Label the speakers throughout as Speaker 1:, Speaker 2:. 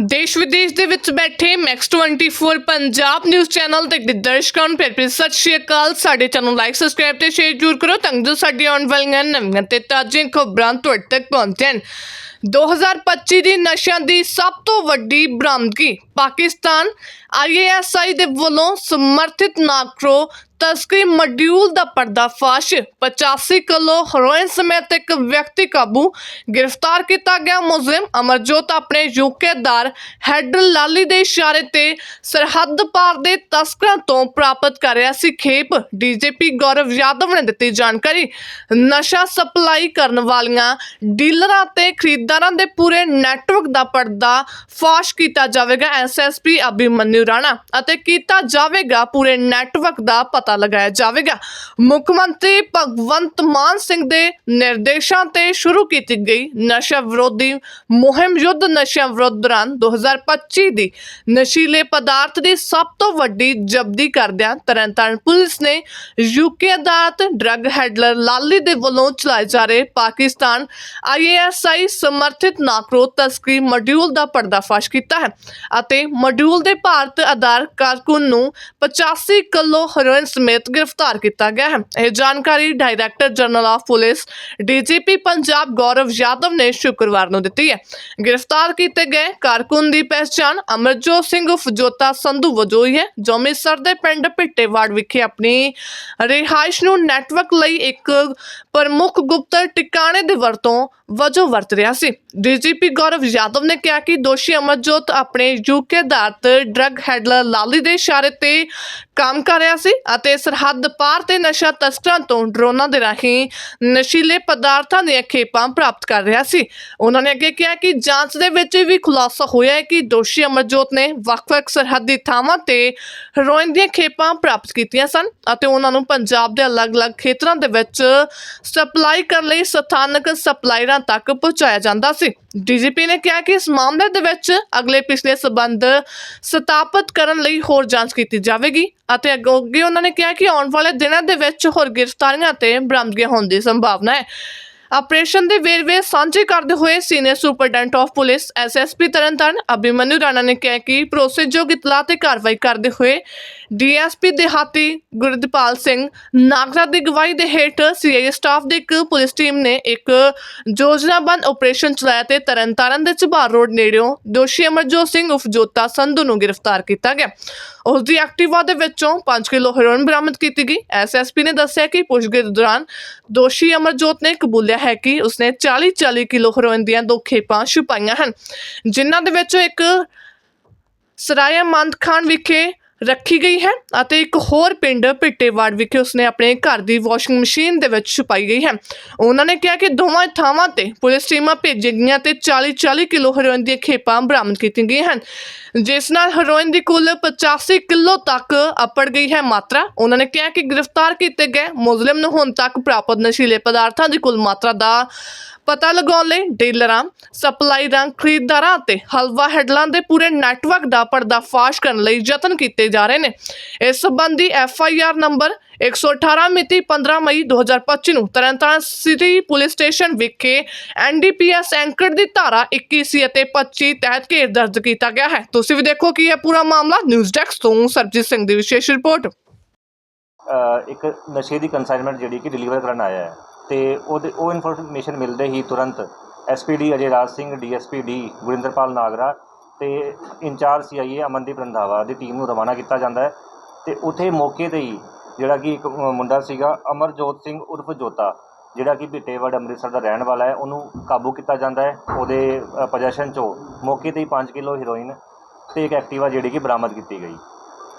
Speaker 1: ਦੇਸ਼ ਵਿਦੇਸ਼ ਦੇ ਵਿੱਚ ਬੈਠੇ ਮੈਕਸ 24 ਪੰਜਾਬ ਨਿਊਜ਼ ਚੈਨਲ ਤੇ ਦਰਸ਼ਕਾਂ ਨੂੰ ਪਿਆਰ ਭਰੀ ਸਤਿ ਸ਼੍ਰੀ ਅਕਾਲ। ਸਾਡੇ ਚੈਨਲ ਲਾਈਕ ਸਬਸਕ੍ਰਾਈਬ ਤੇ ਸ਼ੇਅਰ ਜ਼ਰੂਰ ਕਰੋ ਤਾਂ ਜੋ ਸਾਡੀ ਆਉਣ ਵਾਲੀਆਂ ਨਵੀਆਂ ਤੇ ਤਾਜ਼ੀਆਂ ਖਬਰਾਂ ਤੁਹਾਡੇ ਤੱਕ ਪਹੁੰਚਣ। 2025 ਦੀ ਨਸ਼ਿਆਂ ਦੀ ਸਭ ਤੋਂ ਵੱਡੀ ਬਰਾਮਦਗੀ ਪਾਕਿਸਤਾਨ ਆਈਏਐਸਆਈ ਦੇ ਵੱਲੋਂ ਸਮਰਥਿਤ ਨਾਕਰੋ ਤਸਕਰੀ ਮੋਡਿਊਲ ਦਾ ਪਰਦਾਫਾਸ਼। 85 ਕਿਲੋ ਹੈਰੋਇਨ ਸਮੇਤ ਇੱਕ ਵਿਅਕਤੀ ਕਾਬੂ ਗ੍ਰਿਫਤਾਰ ਕੀਤਾ ਗਿਆ। ਮੁਲਜ਼ਮ ਅਮਰਜੋਤ ਆਪਣੇ ਯੂਕੇਦਾਰ ਹੈਡਰ ਲਾਲੀ ਦੇ ਇਸ਼ਾਰੇ ਤੇ ਸਰਹੱਦ ਪਾਰ ਦੇ ਤਸਕਰਾਂ ਤੋਂ ਪ੍ਰਾਪਤ ਕਰ ਰਿਹਾ ਸੀ। ਖੇਪ ਡੀਜੀਪੀ ਗੌਰਵ ਯਾਦਵ ਨੇ ਦਿੱਤੀ ਜਾਣਕਾਰੀ। ਨਸ਼ਾ ਸਪਲਾਈ ਕਰਨ ਵਾਲੀਆਂ ਡੀਲਰਾਂ ਤੇ ਖਰੀਦਦਾਰਾਂ ਦੇ ਪੂਰੇ ਨੈਟਵਰਕ ਦਾ ਪਰਦਾ ਫਾਸ਼ ਕੀਤਾ ਜਾਵੇਗਾ। ਐਸਐਸਪੀ ਅਭਿਮਨਿਊ ਰਾਣਾ ਅਤੇ ਕੀਤਾ ਜਾਵੇਗਾ ਪੂਰੇ ਨੈਟਵਰਕ ਦਾ ਪਤਾ ਲਗਾਇਆ ਜਾਵੇਗਾ। ਮੁੱਖ ਮੰਤਰੀ ਭਗਵੰਤ ਮਾਨ ਸਿੰਘ ਦੇ ਨਿਰਦੇਸ਼ਾਂ ਤੇ ਸ਼ੁਰੂ ਕੀਤੀ ਗਈ ਨਸ਼ਾ ਵਿਰੋਧੀ ਮੁਹਿੰਮ ਯੁੱਧ ਨਸ਼ਾ ਵਿਰੋਧ ਦੌਰਾਨ 2025 ਦੀ ਨਸ਼ੀਲੇ ਪਦਾਰਥ ਦੀ ਸਭ ਤੋਂ ਵੱਡੀ ਜ਼ਬਦੀ ਕਰਦਿਆਂ ਤਰਨਤਾਰਨ ਪੁਲਿਸ ਨੇ ਯੂਕੇ ਅਦਾਲਤ ਡਰੱਗ ਹੈਡਲਰ ਲਾਲੀ ਦੇ ਵੱਲੋਂ ਚਲਾਏ ਜਾ ਰਹੇ ਪਾਕਿਸਤਾਨ ਆਈਏਐਸਆਈ ਸਮਰਥਿਤ ਨਾਕਰੋ ਤਸਕਰੀ ਮੋਡਿਊਲ ਦਾ ਪਰਦਾਫਾਸ਼ ਕੀਤਾ ਹੈ ਅਤੇ ਮੋਡਿਊਲ ਦੇ ਭਾਰਤ ਆਧਾਰ ਕਾਰਕੁਨ ਨੂੰ 85 ਕਿਲੋ ਹੈਰੋਇਨ ਸਮੇਤ ਗ੍ਰਿਫਤਾਰ ਕੀਤਾ ਗਿਆ ਹੈ। ਇਹ ਜਾਣਕਾਰੀ director general of police DGP Punjab Gaurav Yadav ਨੇ ਸ਼ੁੱਕਰਵਾਰ ਨੂੰ ਦਿੱਤੀ ਹੈ। ਗ੍ਰਿਫਤਾਰ ਕੀਤੇ ਗਏ ਕਾਰਕੁਨ ਦੀ ਪਹਿਚਾਣ ਅਮਰਜੋਤ ਸਿੰਘ ਉਰਫ ਜੋਤਾ ਸੰਧੂ ਵਜੋਂ ਹੋਈ ਹੈ, ਜੋ ਅੰਮ੍ਰਿਤਸਰ ਦੇ ਪਿੰਡ ਭਿੱਟੇਵਾੜ ਵਿਖੇ ਆਪਣੀ ਰਿਹਾਇਸ਼ ਨੂੰ ਨੈਟਵਰਕ ਲਈ ਇੱਕ ਪ੍ਰਮੁੱਖ ਗੁਪਤ ਟਿਕਾਣੇ ਦੇ ਵਰਤੋਂ ਵਜੋਂ ਵਰਤ ਰਿਹਾ ਸੀ। ਡੀਜੀਪੀ ਗੌਰਵ ਯਾਦਵ ਨੇ ਕਿਹਾ ਕਿ ਦੋਸ਼ੀ ਅਮਰਜੋਤ ਆਪਣੇ ਯੂ ਯੂਕੇ ਆਧਾਰਿਤ ਡਰੱਗ ਹੈਡਲਰ ਲਾਲੀ ਦੇ ਇਸ਼ਾਰੇ ਤੇ ਕੰਮ ਕਰ ਰਿਹਾ ਸੀ ਅਤੇ ਸਰਹੱਦ ਪਾਰ ਤੇ ਨਸ਼ਾ ਤਸਕਰਾਂ ਤੋਂ ਡਰੋਨਾਂ ਦੇ ਰਾਹੀਂ ਨਸ਼ੀਲੇ ਪਦਾਰਥਾਂ ਦੀਆਂ ਖੇਪਾਂ ਪ੍ਰਾਪਤ ਕਰ ਰਿਹਾ ਸੀ। ਉਹਨਾਂ ਨੇ ਅੱਗੇ ਕਿਹਾ ਕਿ ਜਾਂਚ ਦੇ ਵਿੱਚ ਵੀ ਖੁਲਾਸਾ ਹੋਇਆ ਹੈ ਕਿ ਦੋਸ਼ੀ ਅਮਰਜੋਤ ਨੇ ਵੱਖ-ਵੱਖ ਸਰਹੱਦੀ ਥਾਵਾਂ ਤੇ ਹੈਰੋਇਨ ਦੀਆਂ ਖੇਪਾਂ ਪ੍ਰਾਪਤ ਕੀਤੀਆਂ ਸਨ ਅਤੇ ਉਹਨਾਂ ਨੂੰ ਪੰਜਾਬ ਦੇ ਅਲੱਗ-ਅਲੱਗ ਖੇਤਰਾਂ ਦੇ ਵਿੱਚ ਸਪਲਾਈ ਕਰਨ ਲਈ ਸਥਾਨਕ ਸਪਲਾਇਰਾਂ ਤੱਕ ਪਹੁੰਚਾਇਆ ਜਾਂਦਾ ਸੀ। ਡੀਜੀਪੀ ਨੇ ਕਿਹਾ ਕਿ ਇਸ ਮਾਮਲੇ ਦੇ ਵਿੱਚ ਅਗਲੇ ਪਿਛਲੇ ਸਬੰਧ ਸਥਾਪਿਤ ਕਰਨ ਲਈ ਹੋਰ ਜਾਂਚ ਕੀਤੀ ਜਾਵੇਗੀ ਅਤੇ ਅੱਗੋਂ ਅੱਗੇ ਉਹਨਾਂ ਨੇ ਕਿਹਾ ਕਿ ਆਉਣ ਵਾਲੇ ਦਿਨਾਂ ਦੇ ਵਿੱਚ ਹੋਰ ਗ੍ਰਿਫਤਾਰੀਆਂ ਤੇ ਬਰਾਮਦਗੀਆਂ ਹੋਣ ਦੀ ਸੰਭਾਵਨਾ ਹੈ। ਆਪਰੇਸ਼ਨ ਦੇ ਵੇਰਵੇ ਸਾਂਝੇ ਕਰਦੇ ਹੋਏ senior superintendent of police SSP Tarntaran Abhimanyu Rana ਨੇ ਕਿਹਾ ਕਿ ਭਰੋਸੇਯੋਗ ਇਤਲਾਹ ਤੇ ਕਾਰਵਾਈ ਕਰਦੇ ਹੋਏ ਡੀਐਸਪੀ ਦਿਹਾਤੀ ਗੁਰਦਪਾਲ ਸਿੰਘ ਨਾਗਰਾ ਦੀ ਗਵਾਹੀ ਦੇ ਹੇਠ ਸੀਆਈਏ ਸਟਾਫ ਦੀ ਇੱਕ ਪੁਲਿਸ ਟੀਮ ਨੇ ਇੱਕ ਯੋਜਨਾਬੰਦ ਆਪਰੇਸ਼ਨ ਚਲਾਇਆ ਤੇ ਤਰਨਤਾਰਨ ਦੇ ਚਬਾਰ ਰੋਡ ਨੇੜਿਓਂ ਦੋਸ਼ੀ ਅਮਰਜੋਤ ਸਿੰਘ ਉਫ ਜੋਤਾ ਸੰਧੂ ਨੂੰ ਗ੍ਰਿਫਤਾਰ ਕੀਤਾ ਗਿਆ। ਉਸ ਦੀ ਐਕਟਿਵਾ ਦੇ ਵਿੱਚੋਂ 5 ਕਿਲੋ ਹੈਰੋਇਨ ਬਰਾਮਦ ਕੀਤੀ ਗਈ। ਐਸਐਸਪੀ ਨੇ ਦੱਸਿਆ ਕਿ ਪੁੱਛਗਿੱਛ ਦੌਰਾਨ ਦੋਸ਼ੀ ਅਮਰਜੋਤ ਨੇ ਕਬੂਲਿਆ ਹੈ ਕਿ ਉਸਨੇ 40-40 ਕਿਲੋ ਹੈਰੋਇਨ ਦੀਆਂ ਦੋ ਖੇਪਾਂ ਛੁਪਾਈਆਂ ਹਨ, ਜਿਨ੍ਹਾਂ ਦੇ ਵਿੱਚੋਂ ਇੱਕ ਸਰਾਇਆ ਮੰਦ ਖਾਨ ਵਿਖੇ ਰੱਖੀ ਗਈ ਹੈ ਅਤੇ ਇੱਕ ਹੋਰ ਪਿੰਡ ਪਿੱਟੇਵਾੜ ਵਿਖੇ ਉਸਨੇ ਆਪਣੇ ਘਰ ਦੀ ਵਾਸ਼ਿੰਗ ਮਸ਼ੀਨ ਦੇ ਵਿੱਚ ਛੁਪਾਈ ਗਈ ਹੈ। ਉਹਨਾਂ ਨੇ ਕਿਹਾ ਕਿ ਦੋਵਾਂ ਥਾਵਾਂ ਤੇ ਪੁਲਿਸ ਟੀਮਾਂ ਭੇਜੀਆਂ ਗਈਆਂ ਤੇ 40-40 ਕਿਲੋ ਹੈਰੋਇਨ ਦੀਆਂ ਖੇਪਾਂ ਬਰਾਮਦ ਕੀਤੀਆਂ ਗਈਆਂ ਹਨ। ਜਿਸ ਨਾਲ ਹੈਰੋਇਨ ਦੀ ਕੁੱਲ 85 ਕਿਲੋ ਤੱਕ ਅਪੜ ਗਈ ਹੈ ਮਾਤਰਾ। ਉਹਨਾਂ ਨੇ ਕਿਹਾ ਕਿ ਗ੍ਰਿਫਤਾਰ ਕੀਤੇ ਗਏ ਮੁਜ਼ਲਿਮ ਨੂੰ ਹੁਣ ਤੱਕ ਪ੍ਰਾਪਤ ਨਸ਼ੀਲੇ ਪਦਾਰਥਾਂ ਦੀ ਕੁੱਲ ਮਾਤਰਾ ਦਾ ਪਤਾ ਲਗਾਉਣ ਲਈ ਡੀਲਰਾਂ ਸਪਲਾਈਰਾਂ ਖਰੀਦਦਾਰਾਂ ਅਤੇ ਹਲਵਾ ਹੈਡਲਾਂ ਦੇ ਪੂਰੇ ਨੈਟਵਰਕ ਦਾ ਪਰਦਾਫਾਸ਼ ਕਰਨ ਲਈ ਯਤਨ ਕੀਤੇ ਜਾ ਰਹੇ ਨੇ। ਇਸ ਸੰਬੰਧੀ ਐਫ ਆਈ ਆਰ ਨੰਬਰ 118 ਮਿਤੀ 15 ਮਈ 2025 ਨੂੰ ਤਰਨਤਾਰਨ ਸਿਟੀ ਪੁਲਿਸ ਸਟੇਸ਼ਨ ਵਿਖੇ ਐਨਡੀਪੀਐਸ ਐਂਕਰ ਦੀ ਧਾਰਾ 21 ਅਤੇ 25 ਤਹਿਤ ਕੇਸ ਦਰਜ ਕੀਤਾ ਗਿਆ ਹੈ। ਤੁਸੀਂ ਵੀ ਦੇਖੋ ਕੀ ਹੈ ਪੂਰਾ ਮਾਮਲਾ ਨਿਊਜ਼ ਡੈਸਕ ਤੋਂ ਸਰਬਜੀਤ ਸਿੰਘ ਦੀ ਵਿਸ਼ੇਸ਼ ਰਿਪੋਰਟ।
Speaker 2: ਇੱਕ ਨਸ਼ੇ ਦੀ ਕੰਸਾਈਨਮੈਂਟ ਜਿਹੜੀ ਕਿ ਡਿਲੀਵਰ ਕਰਨ ਆਇਆ ਹੈ। ਤੇ ਉਹਦੇ, ਉਹ ਇਨਫੋਰਮੇਸ਼ਨ ਮਿਲਦੇ ਹੀ ਤੁਰੰਤ SPD Ajay Raj Singh DSP D Gurinderpal Nagra ਤੇ in charge CIA Amandeep Randhawa the team ਨੂੰ ਰਵਾਨਾ ਕੀਤਾ ਜਾਂਦਾ ਹੈ। ਤੇ ਉੱਥੇ ਮੌਕੇ ਤੇ ਹੀ ਜਿਹੜਾ ਕਿ ਇੱਕ ਮੁੰਡਾ ਸੀਗਾ ਅਮਰਜੋਤ ਸਿੰਘ ਉਰਫ ਜੋਤਾ, ਜਿਹੜਾ ਕਿ ਭਿੱਟੇਵੜ ਅੰਮ੍ਰਿਤਸਰ ਦਾ ਰਹਿਣ ਵਾਲਾ ਹੈ, ਉਹਨੂੰ ਕਾਬੂ ਕੀਤਾ ਜਾਂਦਾ ਹੈ। ਉਹਦੇ ਪੋਜੈਸ਼ਨ ਚੋਂ ਮੌਕੇ ਤੇ ਹੀ 5 ਕਿਲੋ ਹੀਰੋਇਨ ਤੇ ਇੱਕ ਐਕਟਿਵਾ ਜਿਹੜੀ ਕਿ ਬਰਾਮਦ ਕੀਤੀ ਗਈ।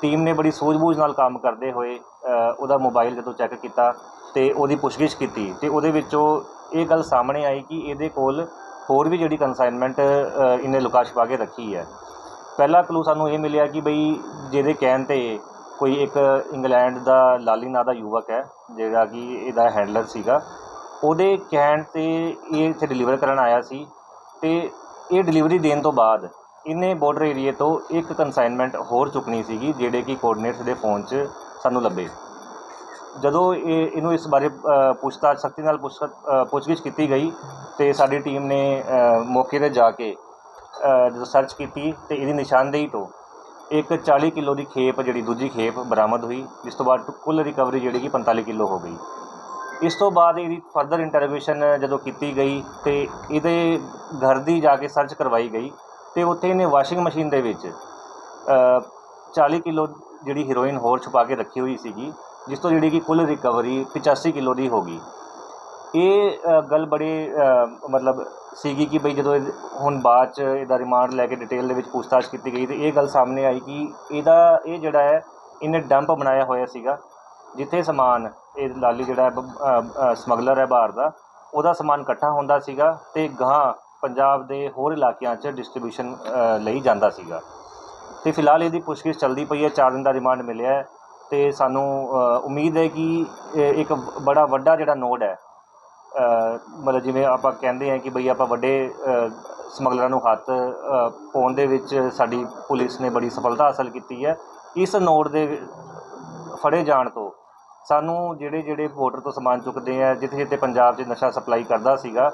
Speaker 2: ਟੀਮ ਨੇ ਬੜੀ ਸੂਝ-ਬੂਝ ਨਾਲ ਕੰਮ ਕਰਦੇ ਹੋਏ ਉਹਦਾ ਮੋਬਾਈਲ ਜਦੋਂ ਚੈੱਕ ਕੀਤਾ ਅਤੇ ਉਹਦੀ ਪੁੱਛਗਿੱਛ ਕੀਤੀ ਅਤੇ ਉਹਦੇ ਵਿੱਚੋਂ ਇਹ ਗੱਲ ਸਾਹਮਣੇ ਆਈ ਕਿ ਇਹਦੇ ਕੋਲ ਹੋਰ ਵੀ ਜਿਹੜੀ ਕੰਸਾਈਨਮੈਂਟ ਇਹਨੇ ਲੁਕਾ ਛੁਪਾ ਕੇ ਰੱਖੀ ਹੈ। ਪਹਿਲਾ ਕਲੂ ਸਾਨੂੰ ਇਹ ਮਿਲਿਆ ਕਿ ਬਈ ਜਿਹਦੇ ਕਹਿਣ ਤੇ ਕੋਈ ਇੱਕ ਇੰਗਲੈਂਡ ਦਾ ਲਾਲੀ ਨਾਂ ਦਾ ਯੁਵਕ ਹੈ, ਜਿਹੜਾ ਕਿ ਇਹਦਾ ਹੈਂਡਲਰ ਸੀਗਾ, ਉਹਦੇ ਕਹਿਣ ਤੇ ਇਹ ਇੱਥੇ ਡਿਲੀਵਰ ਕਰਨ ਆਇਆ ਸੀ ਅਤੇ ਇਹ ਡਿਲੀਵਰੀ ਦੇਣ ਤੋਂ ਬਾਅਦ ਇਹਨੇ ਬਾਰਡਰ ਏਰੀਏ ਤੋਂ ਇੱਕ ਕੰਸਾਈਨਮੈਂਟ ਹੋਰ ਚੁੱਕਣੀ ਸੀਗੀ, ਜਿਹੜੇ ਕਿ ਕੋਆਰਡੀਨੇਟਸ ਦੇ ਫੋਨ 'ਚ ਸਾਨੂੰ ਲੱਭੇ। ਜਦੋਂ ਇਹ ਇਹਨੂੰ ਇਸ ਬਾਰੇ ਪੁੱਛਤਾਛ ਸਖਤੀ ਨਾਲ ਪੁੱਛ ਪੁੱਛਗਿੱਛ ਕੀਤੀ ਗਈ ਤੇ ਸਾਡੀ ਟੀਮ ਨੇ ਮੌਕੇ ਤੇ ਜਾ ਕੇ ਜਦੋਂ ਸਰਚ ਕੀਤੀ ਤੇ ਇਹਦੀ ਨਿਸ਼ਾਨਦੇਹੀ ਤੋਂ ਇੱਕ 40 ਕਿਲੋ ਦੀ ਖੇਪ ਜਿਹੜੀ ਦੂਜੀ ਖੇਪ ਬਰਾਮਦ ਹੋਈ ਜਿਸ ਤੋਂ ਬਾਅਦ ਕੁੱਲ ਰਿਕਵਰੀ ਜਿਹੜੀ ਕਿ 45 ਕਿਲੋ ਹੋ ਗਈ। ਇਸ ਤੋਂ ਬਾਅਦ ਇਹਦੀ ਫਰਦਰ ਇੰਟਰੋਗੇਸ਼ਨ ਜਦੋਂ ਕੀਤੀ ਗਈ ਤੇ ਇਹਦੇ ਘਰ ਦੀ ਜਾ ਕੇ ਸਰਚ ਕਰਵਾਈ ਗਈ ਤੇ ਉੱਥੇ ਇਹਨੇ ਵਾਸ਼ਿੰਗ ਮਸ਼ੀਨ ਦੇ ਵਿੱਚ ਅ, 40 ਕਿਲੋ ਜਿਹੜੀ ਹੀਰੋਇਨ ਹੋਰ ਛੁਪਾ ਕੇ ਰੱਖੀ ਹੋਈ ਸੀਗੀ। ਜਿਸ ਤੋਂ ਜਿਹੜੀ ਕਿ ਕੁੱਲ ਰਿਕਵਰੀ 85 ਕਿਲੋ ਦੀ ਹੋ ਗਈ। ਇਹ ਗੱਲ ਬੜੇ ਮਤਲਬ ਸੀਗੀ ਕਿ ਬਈ ਜਦੋਂ ਇਹ- ਹੁਣ ਬਾਅਦ ਚ ਇਹਦਾ ਰਿਮਾਂਡ ਲੈ ਕੇ ਡਿਟੇਲ ਦੇ ਵਿੱਚ ਪੁੱਛਤਾਛ ਕੀਤੀ ਗਈ ਤੇ ਇਹ ਗੱਲ ਸਾਹਮਣੇ ਆਈ ਕਿ ਇਹਦਾ, ਇਹ ਜਿਹੜਾ ਹੈ, ਇਹਨੇ ਡੰਪ ਬਣਾਇਆ ਹੋਇਆ ਸੀਗਾ, ਜਿੱਥੇ ਸਮਾਨ, ਇਹ ਲਾਲੀ ਜਿਹੜਾ ਸਮਗਲਰ ਹੈ ਬਾਹਰ ਦਾ, ਉਹਦਾ ਸਮਾਨ ਇਕੱਠਾ ਹੁੰਦਾ ਸੀਗਾ ਤੇ ਗਾਂ ਪੰਜਾਬ ਦੇ ਹੋਰ ਇਲਾਕਿਆਂ 'ਚ ਡਿਸਟ੍ਰੀਬਿਊਸ਼ਨ ਲਈ ਜਾਂਦਾ ਸੀਗਾ। ਤੇ ਫਿਲਹਾਲ ਇਹਦੀ ਪੁੱਛਗਿੱਛ ਚੱਲਦੀ ਪਈ ਹੈ 4 ਦਿਨ ਦਾ ਰਿਮਾਂਡ ਮਿਲਿਆ ਹੈ। ਤੇ ਸਾਨੂੰ ਉਮੀਦ ਹੈ ਕਿ ਇੱਕ ਬੜਾ ਵੱਡਾ ਜਿਹੜਾ ਨੋਡ ਹੈ ਮਤਲਬ ਜਿਵੇਂ ਆਪਾਂ ਕਹਿੰਦੇ ਹਾਂ ਕਿ ਬਈ ਆਪਾਂ ਵੱਡੇ ਸਮਗਲਰਾਂ ਨੂੰ ਹੱਥ ਪਾਉਣ ਦੇ ਵਿੱਚ ਸਾਡੀ ਪੁਲਿਸ ਨੇ ਬੜੀ ਸਫਲਤਾ ਹਾਸਲ ਕੀਤੀ ਹੈ। ਇਸ ਨੋਡ ਦੇ ਫੜੇ ਜਾਣ ਤੋਂ ਸਾਨੂੰ ਜਿਹੜੇ ਜਿਹੜੇ ਬਾਰਡਰ ਤੋਂ ਸਮਾਨ ਚੁੱਕਦੇ ਆ, ਜਿੱਥੇ ਜਿੱਥੇ ਪੰਜਾਬ 'ਚ ਨਸ਼ਾ ਸਪਲਾਈ ਕਰਦਾ ਸੀਗਾ,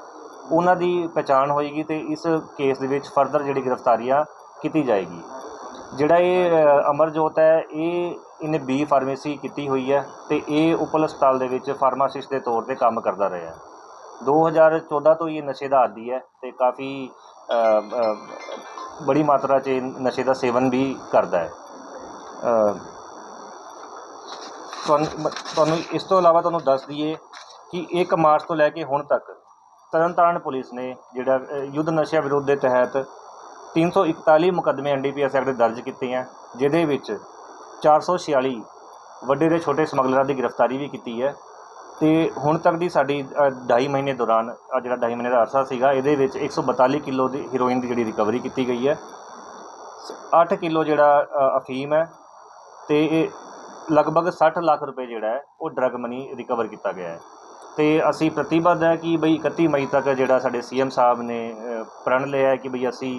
Speaker 2: ਉਹਨਾਂ ਦੀ ਪਛਾਣ ਹੋਏਗੀ ਤੇ ਇਸ ਕੇਸ ਦੇ ਵਿੱਚ ਫਰਦਰ ਜਿਹੜੀ ਗ੍ਰਿਫਤਾਰੀਆਂ ਕੀਤੀ ਜਾਏਗੀ। ਜਿਹੜਾ ਇਹ ਅਮਰਜੋਤ ਹੈ, ਇਹ ਇਹਨੇ ਬੀ ਫਾਰਮੇਸੀ ਕੀਤੀ ਹੋਈ ਹੈ ਤੇ ਇਹ ਉਪਲ ਹਸਪਤਾਲ ਦੇ ਵਿੱਚ ਫਾਰਮਾਸਿਸਟ ਦੇ ਤੌਰ ਤੇ ਕੰਮ ਕਰਦਾ ਰਿਹਾ 2014 ਤੋਂ ਇਹ ਨਸ਼ੇ ਦਾ ਆਦੀ ਹੈ ਤੇ ਕਾਫੀ ਬੜੀ ਮਾਤਰਾ 'ਚ ਇਹ ਨਸ਼ੇ ਦਾ ਸੇਵਨ ਵੀ ਕਰਦਾ ਹੈ। ਤੁਹਾਨੂੰ ਇਸ ਤੋਂ ਇਲਾਵਾ ਤੁਹਾਨੂੰ ਦੱਸ ਦਈਏ ਕਿ 1 ਮਾਰਚ ਤੋਂ ਲੈ ਕੇ ਹੁਣ ਤੱਕ ਤਰਨਤਾਰਨ ਪੁਲਿਸ ਨੇ ਜਿਹੜਾ ਯੁੱਧ ਨਸ਼ਿਆਂ ਵਿਰੋਧ ਦੇ ਤਹਿਤ 341 ਮੁਕੱਦਮੇ ਐਨਡੀਪੀਐਸ ਐਕਟ ਦੇ ਦਰਜ ਕੀਤੇ ਹੈ ਜਿਹਦੇ ਵਿੱਚ 446 ਵੱਡੇ ਤੇ ਛੋਟੇ ਸਮਗਲਰਾਂ ਦੀ ਗ੍ਰਿਫਤਾਰੀ ਵੀ ਕੀਤੀ ਹੈ ਤੇ ਹੁਣ ਤੱਕ ਦੀ ਸਾਡੀ ਅ, ਢਾਈ ਮਹੀਨੇ ਦੌਰਾਨ ਜਿਹੜਾ ਢਾਈ ਮਹੀਨੇ ਦਾ ਅਰਸਾ ਸੀਗਾ ਇਹਦੇ ਵਿੱਚ 142 ਕਿਲੋ ਦੀ ਹੀਰੋਇਨ ਦੀ ਜਿਹੜੀ ਰਿਕਵਰੀ ਕੀਤੀ ਗਈ ਹੈ। 8 ਕਿਲੋ ਜਿਹੜਾ ਅਫੀਮ ਹੈ ਤੇ ਇਹ ਲਗਭਗ 60 ਲੱਖ ਰੁਪਏ ਜਿਹੜਾ ਹੈ ਉਹ ਡਰਗ ਮਨੀ ਰਿਕਵਰ ਕੀਤਾ ਗਿਆ ਹੈ। ਤੇ ਅਸੀਂ ਪ੍ਰਤੀਬੱਧ ਹੈ ਕਿ ਬਈ 31 ਮਈ ਤੱਕ ਜਿਹੜਾ ਸਾਡੇ ਸੀਐਮ ਸਾਹਿਬ ਨੇ ਪ੍ਰਣ ਲਿਆ ਹੈ ਕਿ ਬਈ ਅਸੀਂ